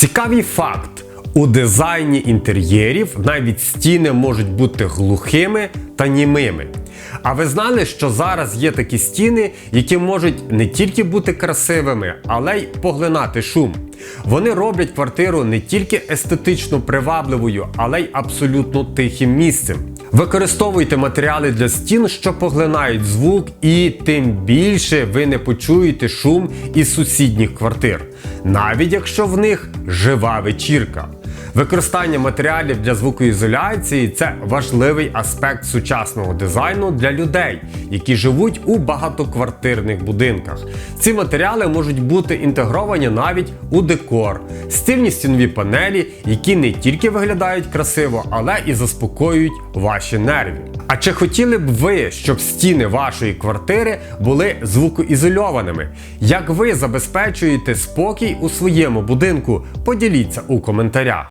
Цікавий факт: у дизайні інтер'єрів навіть стіни можуть бути глухими та німими. А ви знали, що зараз є такі стіни, які можуть не тільки бути красивими, але й поглинати шум. Вони роблять квартиру не тільки естетично привабливою, але й абсолютно тихим місцем. Використовуйте матеріали для стін, що поглинають звук, і тим більше ви не почуєте шум із сусідніх квартир, навіть якщо в них жива вечірка. Використання матеріалів для звукоізоляції це важливий аспект сучасного дизайну для людей, які живуть у багатоквартирних будинках. Ці матеріали можуть бути інтегровані навіть у декор, стильні стінові панелі, які не тільки виглядають красиво, але і заспокоюють ваші нерви. А чи хотіли б ви, щоб стіни вашої квартири були звукоізольованими? Як ви забезпечуєте спокій у своєму будинку? Поділіться у коментарях.